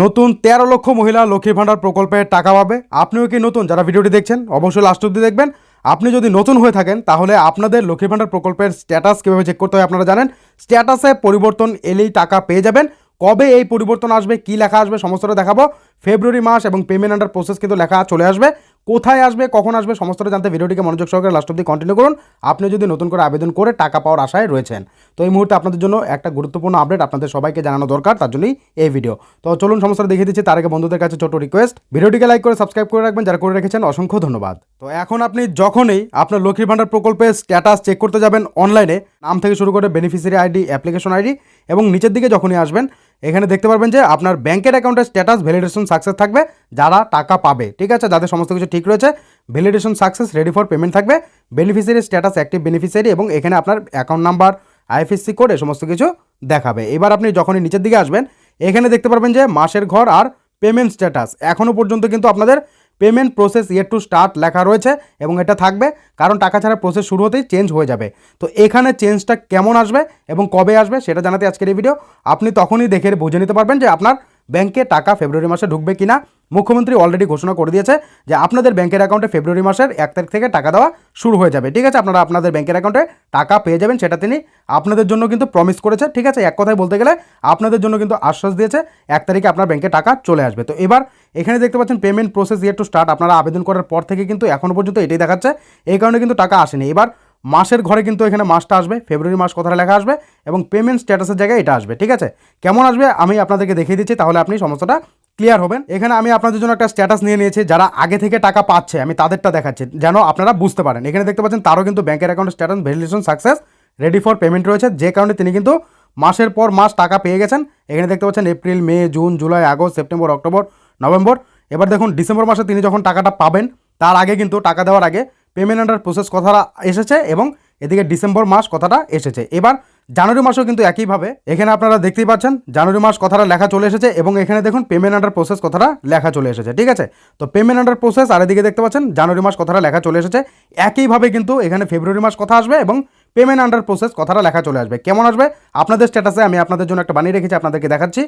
নতুন তেরো লক্ষ মহিলা লক্ষ্মী ভাণ্ডার প্রকল্পে টাকা পাবে। আপনিও কি নতুন? যারা ভিডিওটি দেখছেন, অবশ্যই লাস্ট অব্দি দেখবেন। আপনি যদি নতুন হয়ে থাকেন, তাহলে আপনাদের লক্ষ্মী ভাণ্ডার প্রকল্পের স্ট্যাটাস কীভাবে চেক করতে হয় আপনারা জানেন। স্ট্যাটাসে পরিবর্তন এলেই টাকা পেয়ে যাবেন। কবে এই পরিবর্তন আসবে, কি লেখা আসবে, সমস্তটা দেখাবো। ফেব্রুয়ারি মাস এবং পেমেন্ট আন্ডার প্রসেস কিন্তু লেখা চলে আসবে। কোথায় আসবে, কখন আসবে, সমস্তটা জানতে ভিডিওটিকে মনোযোগ সহকারে লাস্ট অব্দি কন্টিনিউ করুন। আপনি যদি নতুন করে আবেদন করে টাকা পাওয়ার আশায় রয়েছেন, তো এই মুহূর্তে আপনাদের জন্য একটা গুরুত্বপূর্ণ আপডেট আপনাদের সবাইকে জানানো দরকার, তার জন্যই এই ভিডিও তো চলুন সমস্তটা দেখিয়ে দিচ্ছি, তার আগে বন্ধুদের কাছে ছোট রিকোয়েস্ট ভিডিওটিকে লাইক করে সাবস্ক্রাইব করে রাখবেন, যারা করে রেখেছেন অসংখ্য ধন্যবাদ। তো এখন আপনি যখনই আপনার লক্ষ্মীর ভাণ্ডার প্রকল্পের স্ট্যাটাস চেক করতে যাবেন অনলাইনে নাম থেকে শুরু করে বেনিফিসিয়ারি আইডি অ্যাপ্লিকেশন আইডি এবং নিচের দিকে যখনই আসবেন এখানে দেখতে পারবেন যে আপনার ব্যাংকের অ্যাকাউন্টের স্ট্যাটাস ভ্যালিডেশন সাকসেস থাকবে, যারা টাকা পাবে, ঠিক আছে? যাদের সমস্ত কিছু ঠিক রয়েছে, validation success, ready for payment থাকবে, বেনিফিসিয়ারি স্ট্যাটাস, অ্যাক্টিভ বেনিফিসিয়ারি এবং এখানে আপনার অ্যাকাউন্ট নাম্বার, আইএফএসসি কোড, এ সমস্ত কিছু দেখাবে। এবার আপনি যখনই নিচের দিকে আসবেন, এখানে দেখতে পারবেন যে মাসের ঘর আর পেমেন্ট স্ট্যাটাস। এখনও পর্যন্ত কিন্তু আপনাদের payment process yet to start লেখা রয়েছে এবং এটা থাকবে, কারণ টাকা ছাড়া প্রসেস শুরু হতেই চেঞ্জ হয়ে যাবে। তো এখানে চেঞ্জটা কেমন আসবে এবং কবে আসবে সেটা জানাতে আজকের এই ভিডিও আপনি তখনই দেখে বুঝে নিতে পারবেন যে আপনার ব্যাংকে টাকা ফেব্রুয়ারি মাসে ঢুকবে কিনা, মুখ্যমন্ত্রী অলরেডি ঘোষণা করে দিয়েছে যে আপনাদের ব্যাংকের অ্যাকাউন্টে ফেব্রুয়ারি মাসের এক তারিখ থেকে টাকা দেওয়া শুরু হয়ে যাবে। ঠিক আছে, আপনারা আপনাদের ব্যাংকের অ্যাকাউন্টে টাকা পেয়ে যাবেন, সেটা তিনি আপনাদের জন্য কিন্তু প্রমিস করেছে। ঠিক আছে, এক কথায় বলতে গেলে আপনাদের জন্য কিন্তু আশ্বাস দিয়েছে, এক তারিখে আপনার ব্যাংকে টাকা চলে আসবে। তো এবার এখানে দেখতে পাচ্ছেন payment process yet to start আপনারা আবেদন করার পর থেকে কিন্তু এখনও পর্যন্ত এটাই দেখাচ্ছে, এই কারণে কিন্তু টাকা আসেনি। এবার মাসের ঘরে কিন্তু এখানে মাসটা আসবে, ফেব্রুয়ারি মাস কথাটা লেখা আসবে এবং পেমেন্ট স্ট্যাটাসের জায়গায় এটা আসবে, ঠিক আছে? কেমন আসবে আমি আপনাদেরকে দেখিয়ে দিচ্ছি, তাহলে আপনি সমস্যাটা ক্লিয়ার হবেন। এখানে আমি আপনাদের জন্য একটা স্ট্যাটাস নিয়ে নিয়েছি, যারা আগে থেকে টাকা পাচ্ছে, আমি তাদেরটা দেখাচ্ছি, যেন আপনারা বুঝতে পারেন। এখানে দেখতে পাচ্ছেন, তারও কিন্তু ব্যাংকের account status validation success ready for payment রয়েছে। যে কারণে তিনি কিন্তু মাসের পর মাস টাকা পেয়ে গেছেন। এখানে দেখতে পাচ্ছেন, April, May, June, July, August, September, October, November. এবার দেখুন, ডিসেম্বর মাসে তিনি যখন টাকাটা পাবেন, তার আগে কিন্তু টাকা দেওয়ার আগে পেমেন্ট আন্ডার প্রসেস কথাটা এসেছে এবং এদিকে ডিসেম্বর মাস কথাটা এসেছে। এবার জানুয়ারি মাসেও কিন্তু একইভাবে এখানে আপনারা দেখতেই পাচ্ছেন, জানুয়ারি মাস কথাটা লেখা চলে এসেছে এবং এখানে দেখুন পেমেন্ট আন্ডার প্রসেস কথাটা লেখা চলে এসেছে, ঠিক আছে? তো পেমেন্ট আন্ডার প্রসেস আর এদিকে দেখতে পাচ্ছেন, জানুয়ারি মাস কথাটা লেখা চলে এসেছে। একইভাবে কিন্তু এখানে ফেব্রুয়ারি মাস কথা আসবে এবং পেমেন্ট আন্ডার প্রসেস কথাটা লেখা চলে আসবে। কেমন আসবে? আপনাদের স্ট্যাটাসে আমি আপনাদের জন্য একটা বানিয়ে রেখেছি, আপনাদেরকে দেখাচ্ছি।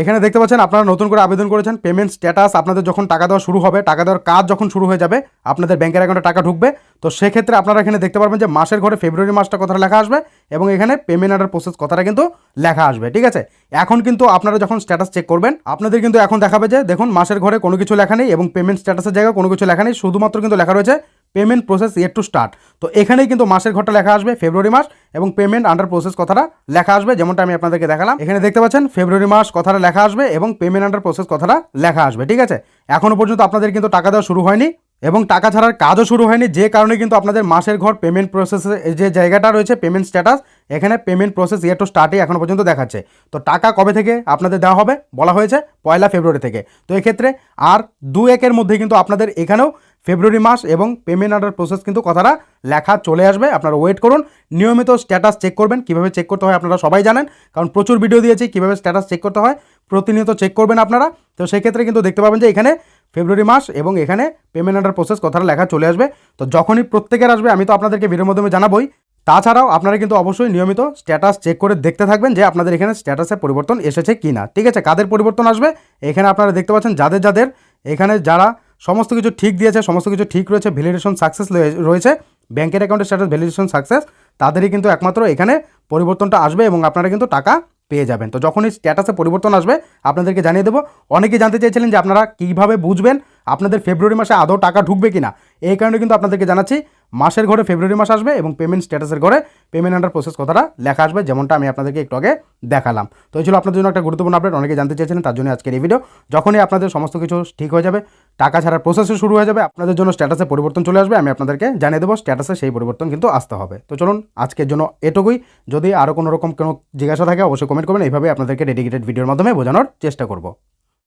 এখানে দেখতে পাচ্ছেন আপনারা নতুন করে আবেদন করেছেন পেমেন্ট স্ট্যাটাস আপনাদের যখন টাকা দেওয়া শুরু হবে, টাকা দেওয়ার কাজ যখন শুরু হয়ে যাবে, আপনাদের ব্যাংকের অ্যাকাউন্টে টাকা ঢুকবে। তো সেক্ষেত্রে আপনারা এখানে দেখতে পারবেন যে মাসের ঘরে ফেব্রুয়ারি মাসটা কথাটা লেখা আসবে এবং এখানে পেমেন্ট অর্ডার প্রসেস কথাটা কিন্তু লেখা আসবে, ঠিক আছে? এখন কিন্তু আপনারা যখন স্ট্যাটাস চেক করবেন, আপনাদের কিন্তু এখন দেখাবে যে, দেখুন, মাসের ঘরে কোনো কিছু লেখা নেই এবং পেমেন্ট স্ট্যাটাসের জায়গায় কোনো কিছু লেখা নেই, শুধুমাত্র কিন্তু লেখা রয়েছে payment process yet to start তো এখানেই কিন্তু মাসের ঘরটা লেখা আসবে ফেব্রুয়ারি মাস এবং পেমেন্ট আন্ডার প্রসেস কথাটা লেখা আসবে, যেমনটা আমি আপনাদেরকে দেখালাম। এখানে দেখতে পাচ্ছেন ফেব্রুয়ারি মাস কথাটা লেখা আসবে এবং পেমেন্ট আন্ডার প্রসেস কথাটা লেখা আসবে, ঠিক আছে? এখনও পর্যন্ত আপনাদের কিন্তু টাকা দেওয়া শুরু হয়নি এবং টাকা ছাড়ার কাজও শুরু হয়নি, যে কারণে কিন্তু আপনাদের মাসের ঘর পেমেন্ট প্রসেসে যে জায়গাটা রয়েছে পেমেন্ট স্ট্যাটাস এখানে পেমেন্ট প্রসেস ইয়ার টু স্টার্টে এখনও পর্যন্ত দেখাচ্ছে। তো টাকা কবে থেকে আপনাদের দেওয়া হবে বলা হয়েছে, পয়লা ফেব্রুয়ারি থেকে। তো এক্ষেত্রে আর দু একের মধ্যে কিন্তু আপনাদের এখানেও ফেব্রুয়ারি মাস এবং পেমেন্ট অর্ডার প্রসেস কিন্তু কথাটা লেখা চলে আসবে। আপনারা ওয়েট করুন, নিয়মিত স্ট্যাটাস চেক করবেন, কীভাবে চেক করতে হয় আপনারা সবাই জানেন, কারণ প্রচুর ভিডিও দিয়েছি, কীভাবে স্ট্যাটাস চেক করতে হয়, প্রতিনিয়ত চেক করবেন আপনারা। তো সেক্ষেত্রে কিন্তু দেখতে পাবেন যে এখানে ফেব্রুয়ারি মাস এবং এখানে পেমেন্ট অর্ডার প্রসেস কথাটা লেখা চলে আসবে। তো যখনই প্রত্যেকের আসবে, আমি তো আপনাদেরকে ভিডিওর মাধ্যমে জানাবই। তাছাড়াও আপনারা কিন্তু অবশ্যই নিয়মিত স্ট্যাটাস চেক করে দেখতে থাকবেন যে আপনাদের এখানে স্ট্যাটাসে পরিবর্তন এসেছে কি না ঠিক আছে, কাদের পরিবর্তন আসবে? এখানে আপনারা দেখতে পাচ্ছেন যাদের যাদের, এখানে যারা সমস্ত কিছু ঠিক দিয়েছে, সমস্ত কিছু ঠিক রয়েছে ভ্যালিডেশন সাকসেস রয়েছে, ব্যাংকের অ্যাকাউন্টের স্ট্যাটাস ভ্যালিডেশন সাকসেস তাদেরই কিন্তু একমাত্র এখানে পরিবর্তনটা আসবে এবং আপনারা কিন্তু টাকা পেয়ে যাবেন। তো যখনই স্ট্যাটাসে পরিবর্তন আসবে, আপনাদেরকে জানিয়ে দেবো। অনেকেই জানতে চেয়েছিলেন যে আপনারা কীভাবে বুঝবেন আপনাদের ফেব্রুয়ারি মাসে আদৌ টাকা ঢুকবে কিনা। এই কারণে কিন্তু আপনাদেরকে জানাচ্ছি, মাসের ঘরে ফেব্রুয়ারি মাস আসবে এবং পেমেন্ট স্ট্যাটাসের ঘরে পেমেন্ট আন্ডার প্রসেস কথাটা লেখা আসবে, যেমনটা আমি আপনাদেরকে একটু আগে দেখালাম। তো এই ছিল আপনাদের জন্য একটা গুরুত্বপূর্ণ আপডেট অনেকে জানতে চেয়েছিলেন, তার জন্য আজকের এই ভিডিও যখনই আপনাদের সমস্ত কিছু ঠিক হয়ে যাবে টাকা ছাড়ার প্রসেসও শুরু হয়ে যাবে। আপনাদের জন্য স্ট্যাটাসে পরিবর্তন চলে আসবে। আমি আপনাদেরকে জানিয়ে দেবো স্ট্যাটাসে সেই পরিবর্তন কিন্তু আসতে হবে। তো চলুন, আজকের জন্য এটুকুই। যদি আরও কোনো রকম কোনো জিজ্ঞাসা থাকে, অবশ্যই কমেন্ট করবেন। এইভাবে আপনাদেরকে ডেডিকেটেড ভিডিওর মাধ্যমে বোঝানোর চেষ্টা করব।